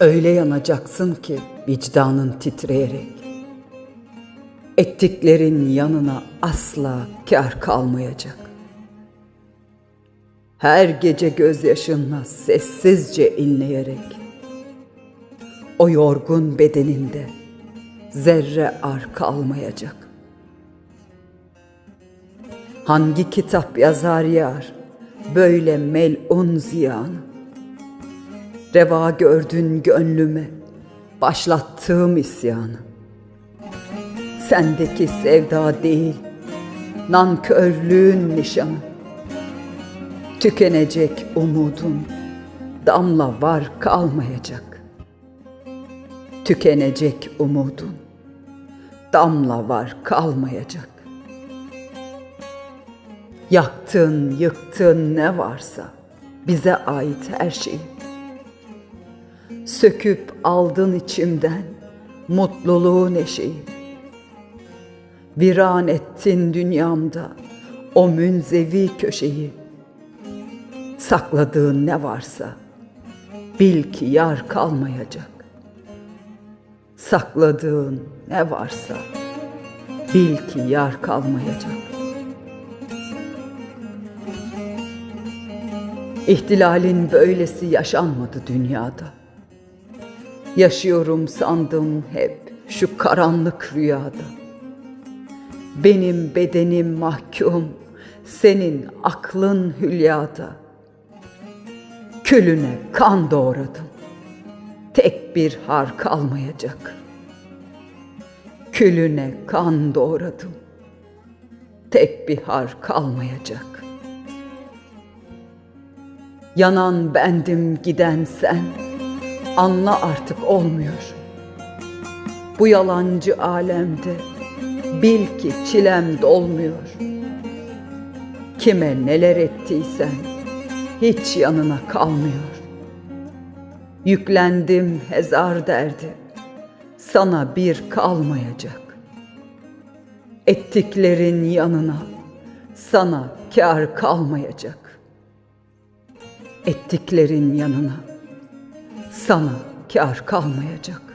Öyle yanacaksın ki vicdanın titreyerek. Ettiklerin yanına asla kar kalmayacak. Her gece gözyaşınla sessizce inleyerek. O yorgun bedeninde zerre ar kalmayacak. Hangi kitap yazar yar böyle melun ziyanı? Reva gördün gönlüme başlattığım isyanı. Sendeki sevda değil, nankörlüğün nişanı. Tükenecek umudun, damla var kalmayacak. Tükenecek umudun, damla var kalmayacak. Yaktın, yıktın ne varsa bize ait her şeyi. Söküp aldın içimden mutluluğu neşeyi. Viran ettin dünyamda o münzevi köşeyi. Sakladığın ne varsa bil ki yar kalmayacak. Sakladığın ne varsa bil ki yar kalmayacak. İhtilalin böylesi yaşanmadı dünyada. Yaşıyorum sandım hep şu karanlık rüyada. Benim bedenim mahkum, senin aklın hülyada. Külüne kan doğradım, tek bir har kalmayacak. Külüne kan doğradım, tek bir har kalmayacak. Yanan bendim giden sen, anla artık olmuyor. Bu yalancı alemde bil ki çilem dolmuyor. Kime neler ettiysen hiç yanına kalmıyor. Yüklendim hezar derdi, sana bir kalmayacak. Ettiklerin yanına sana kar kalmayacak. Ettiklerin yanına sana kar kalmayacak.